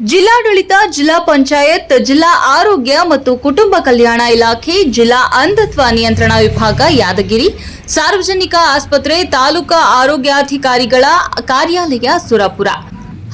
ಜಿಲ್ಲಾಡಳಿತ, ಜಿಲ್ಲಾ ಪಂಚಾಯತ್, ಜಿಲ್ಲಾ ಆರೋಗ್ಯ ಮತ್ತು ಕುಟುಂಬ ಕಲ್ಯಾಣ ಇಲಾಖೆ, ಜಿಲ್ಲಾ ಅಂಧತ್ವ ನಿಯಂತ್ರಣ ವಿಭಾಗ, ಯಾದಗಿರಿ. ಸಾರ್ವಜನಿಕ ಆಸ್ಪತ್ರೆ, ತಾಲೂಕಾ ಆರೋಗ್ಯಾಧಿಕಾರಿಗಳ ಕಾರ್ಯಾಲಯ ಸುರಪುರ.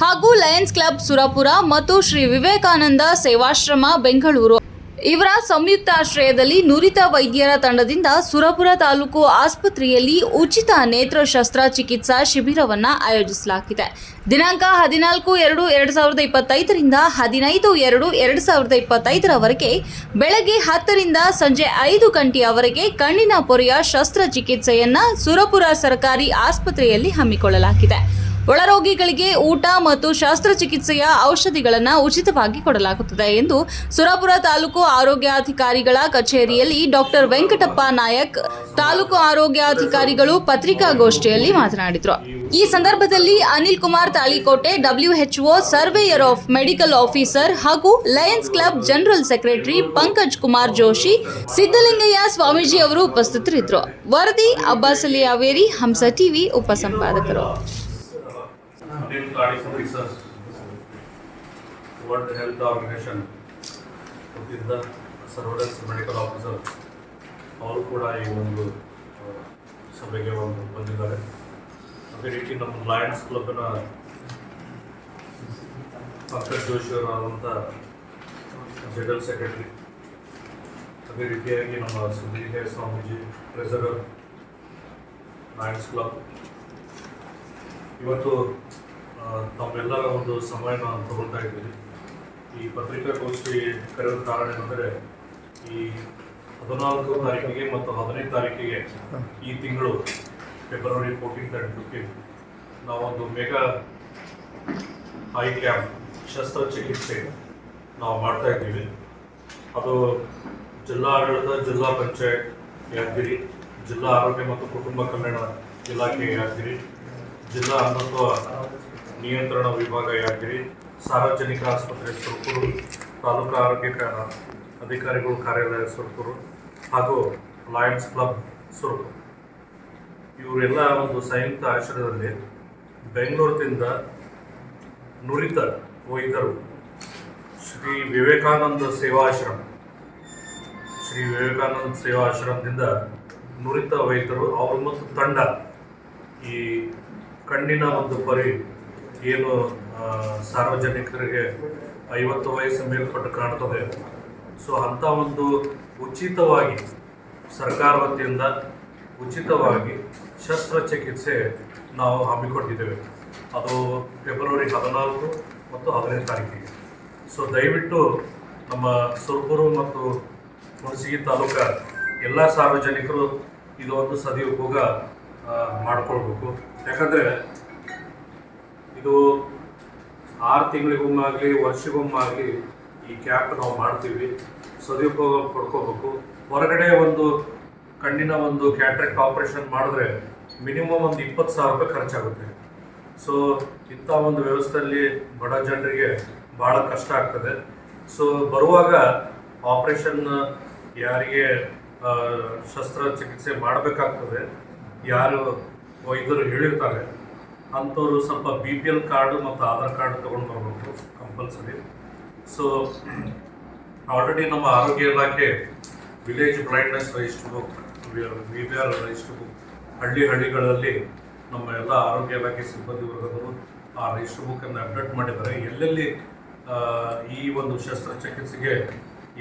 ಹಾಗೂ ಲಯನ್ಸ್ ಕ್ಲಬ್ ಸುರಪುರ ಮತ್ತು ಶ್ರೀ ವಿವೇಕಾನಂದ ಸೇವಾಶ್ರಮ, ಬೆಂಗಳೂರು. ಇವರ ಸಂಯುಕ್ತ ಆಶ್ರಯದಲ್ಲಿ ನುರಿತ ವೈದ್ಯರ ತಂಡದಿಂದ ಸುರಪುರ ತಾಲೂಕು ಆಸ್ಪತ್ರೆಯಲ್ಲಿ ಉಚಿತ ನೇತ್ರ ಶಸ್ತ್ರಚಿಕಿತ್ಸಾ ಶಿಬಿರವನ್ನ ಆಯೋಜಿಸಲಾಗಿದೆ. ದಿನಾಂಕ ಹದಿನಾಲ್ಕು ಎರಡು ಎರಡು ಸಾವಿರದ ಇಪ್ಪತ್ತೈದರಿಂದ ಹದಿನೈದು ಎರಡು ಎರಡು ಸಾವಿರದ ಇಪ್ಪತ್ತೈದರವರೆಗೆ ಬೆಳಗ್ಗೆ ಹತ್ತರಿಂದ ಸಂಜೆ ಐದು ಗಂಟೆಯವರೆಗೆ ಕಣ್ಣಿನ ಪೊರೆಯ ಶಸ್ತ್ರಚಿಕಿತ್ಸೆಯನ್ನ ಸುರಪುರ ಸರ್ಕಾರಿ ಆಸ್ಪತ್ರೆಯಲ್ಲಿ ಹಮ್ಮಿಕೊಳ್ಳಲಾಗಿದೆ. ಒಳರೋಗಿಗಳಿಗೆ ಊಟ ಮತ್ತು ಶಸ್ತ್ರಚಿಕಿತ್ಸೆಯ ಔಷಧಿಗಳನ್ನು ಉಚಿತವಾಗಿ ಕೊಡಲಾಗುತ್ತದೆ ಎಂದು ಸುರಪುರ ತಾಲೂಕು ಆರೋಗ್ಯಾಧಿಕಾರಿಗಳ ಕಚೇರಿಯಲ್ಲಿ ಡಾಕ್ಟರ್ ವೆಂಕಟಪ್ಪ ನಾಯಕ್ ತಾಲೂಕು ಆರೋಗ್ಯಾಧಿಕಾರಿಗಳು ಪತ್ರಿಕಾಗೋಷ್ಠಿಯಲ್ಲಿ ಮಾತನಾಡಿದರು. ಈ ಸಂದರ್ಭದಲ್ಲಿ Anil Kumar Talikote WHO surveyor of medical officer ಹಾಗೂ Lions Club general secretary Pankaj Kumar Joshi Siddalingayya Swamiji ಅವರು ಉಪಸ್ಥಿತರಿದ್ದರು. ವರದಿ ಅಬ್ಬಾಸಲಿ ಅವೇರಿ ಹಂಸ ಟಿವಿ ಉಪಸಂಪಾದಕರು. Anil Tadi sir, World Health Organization, ವತಿಯಿಂದ ಸರ್ವೆಲೆನ್ಸ್ ಮೆಡಿಕಲ್ ಆಫೀಸರ್ ಅವರು ಕೂಡ ಈ ಒಂದು ಆ, ಸಭೆಗೆ ಒಂದು ಬಂದಿದ್ದಾರೆ. ಅದೇ ರೀತಿ ನಮ್ಮ ಲಯನ್ಸ್ ಕ್ಲಬ್ನ ಪಂಕಜ್ ಜೋಶಿ ಅವರಾದಂಥ ಜನರಲ್ ಸೆಕ್ರೆಟರಿ ಅದೇ ರೀತಿಯಾಗಿ ನಮ್ಮ Sudhir Swamiji treasurer Lions Club ಇವತ್ತು ತಮ್ಮೆಲ್ಲರ ಒಂದು ಸಮಯನ ತಗೊಳ್ತಾ ಇದ್ದೀವಿ. ಈ ಪತ್ರಿಕಾಗೋಷ್ಠಿ ಕರೆಯುವ ಕಾರಣ ಏನಂದರೆ, ಈ ಹದಿನಾಲ್ಕು ತಾರೀಕಿಗೆ ಮತ್ತು ಹದಿನೈದು ತಾರೀಕಿಗೆ ಈ ತಿಂಗಳು ಫೆಬ್ರವರಿ ಫೋರ್ಟೀನ್ತ್ ಆ್ಯಂಡ್ ಫಿಫ್ಟೀನ್ ನಾವೊಂದು ಮೆಗಾ ಐ ಕ್ಯಾಂಪ್ ಶಸ್ತ್ರಚಿಕಿತ್ಸೆ ನಾವು ಮಾಡ್ತಾ ಇದ್ದೀವಿ. ಅದು ಜಿಲ್ಲಾ ಆಡಳಿತ, ಜಿಲ್ಲಾ ಪಂಚಾಯತ್ ಯಾದಗಿರಿ, ಜಿಲ್ಲಾ ಆರೋಗ್ಯ ಮತ್ತು ಕುಟುಂಬ ಕಲ್ಯಾಣ ಇಲಾಖೆ ಯಾದಗಿರಿ, ಜಿಲ್ಲಾ ಅಂಧತ್ವ ನಿಯಂತ್ರಣ ವಿಭಾಗ ಯಾದಗಿರಿ ಸಾರ್ವಜನಿಕ ಆಸ್ಪತ್ರೆ ಸುರಪುರು, ತಾಲೂಕು ಆರೋಗ್ಯ ಅಧಿಕಾರಿಗಳ ಕಾರ್ಯಾಲಯ ಸುರಪುರು ಹಾಗೂ ಲಯನ್ಸ್ ಕ್ಲಬ್ ಸುರಪುರು. ಇವರೆಲ್ಲ ಒಂದು ಸಂಯುಕ್ತ ಆಶ್ರಯದಲ್ಲಿ ಬೆಂಗಳೂರಿನಿಂದ ನುರಿತ ವೈದ್ಯರು ಶ್ರೀ ವಿವೇಕಾನಂದ ಸೇವಾಶ್ರಮ ಶ್ರೀ ವಿವೇಕಾನಂದ ಸೇವಾಶ್ರಮದಿಂದ ನುರಿತ ವೈದ್ಯರು, ಅವರು ಮತ್ತು ತಂಡ ಈ ಕಣ್ಣಿನ ಒಂದು ಪರಿ ಏನು ಸಾರ್ವಜನಿಕರಿಗೆ ಐವತ್ತು ವಯಸ್ಸು ಮೇಲ್ಪಟ್ಟು ಕಾಣ್ತದೆ. ಸೊ ಅಂಥ ಒಂದು ಉಚಿತವಾಗಿ ಸರ್ಕಾರ ವತಿಯಿಂದ ಉಚಿತವಾಗಿ ಶಸ್ತ್ರಚಿಕಿತ್ಸೆ ನಾವು ಹಮ್ಮಿಕೊಂಡಿದ್ದೇವೆ. ಅದು ಫೆಬ್ರವರಿ ಹದಿನಾಲ್ಕು ಮತ್ತು ಹದಿನೈದು ತಾರೀಕಿಗೆ. ಸೊ ದಯವಿಟ್ಟು ನಮ್ಮ ಸುರ್ಪುರು ಮತ್ತು ಹುಣಸಗಿ ತಾಲೂಕ ಎಲ್ಲ ಸಾರ್ವಜನಿಕರು ಇದೊಂದು ಸದುಪಯೋಗ ಮಾಡ್ಕೊಳ್ಬೇಕು. ಯಾಕಂದರೆ ಇದು ಆರು ತಿಂಗಳಿಗೊಮ್ಮಾಗಲಿ, ವರ್ಷಗೊಮ್ಮಾಗಲಿ ಈ ಕ್ಯಾಪ್ ನಾವು ಮಾಡ್ತೀವಿ. ಸದುಪಯೋಗ ಪಡ್ಕೋಬೇಕು. ಹೊರಗಡೆ ಒಂದು ಕಣ್ಣಿನ ಒಂದು ಕ್ಯಾಟ್ರಾಕ್ಟ್ ಆಪರೇಷನ್ ಮಾಡಿದ್ರೆ ಮಿನಿಮಮ್ ಒಂದು ಇಪ್ಪತ್ತು ಸಾವಿರ ರೂಪಾಯಿ ಖರ್ಚಾಗುತ್ತೆ. ಸೊ, ಇಂಥ ಒಂದು ವ್ಯವಸ್ಥೆಯಲ್ಲಿ ಬಡ ಜನರಿಗೆ ಭಾಳ ಕಷ್ಟ ಆಗ್ತದೆ. ಸೊ, ಬರುವಾಗ ಆಪರೇಷನ್ ಯಾರಿಗೆ ಶಸ್ತ್ರಚಿಕಿತ್ಸೆ ಮಾಡಬೇಕಾಗ್ತದೆ. ಯಾರು ವೈದ್ಯರು ಹೇಳಿರ್ತಾರೆ. ಅಂಥವ್ರು ಸ್ವಲ್ಪ ಬಿ ಪಿ ಎಲ್ ಕಾರ್ಡು ಮತ್ತು ಆಧಾರ್ ಕಾರ್ಡ್ ತೊಗೊಂಡು ಬರಬೇಕು ಕಂಪಲ್ಸರಿ. ಸೊ ಆಲ್ರೆಡಿ ನಮ್ಮ ಆರೋಗ್ಯ ಇಲಾಖೆ village blindness register book V B R register book ಹಳ್ಳಿ ಹಳ್ಳಿಗಳಲ್ಲಿ ನಮ್ಮ ಎಲ್ಲ ಆರೋಗ್ಯ ಇಲಾಖೆ ಸಿಬ್ಬಂದಿ ವರ್ಗದವರು ಆ ರಿಜಿಸ್ಟರ್ ಬುಕ್ಕನ್ನು ಅಪ್ಡೇಟ್ ಮಾಡಿದ್ದಾರೆ. ಎಲ್ಲೆಲ್ಲಿ ಈ ಒಂದು ಶಸ್ತ್ರಚಿಕಿತ್ಸೆಗೆ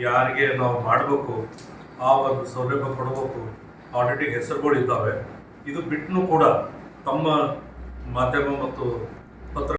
ಯಾರಿಗೆ ನಾವು ಮಾಡಬೇಕು, ಆ ಒಂದು ಸೌಲಭ್ಯ ಕೊಡಬೇಕು ಆಲ್ರೆಡಿ ಹೆಸರುಗಳು ಇದ್ದಾವೆ. ಇದು ಬಿಟ್ಟನು ಕೂಡ ತಮ್ಮ ಮಾಧ್ಯಮ ಮತ್ತು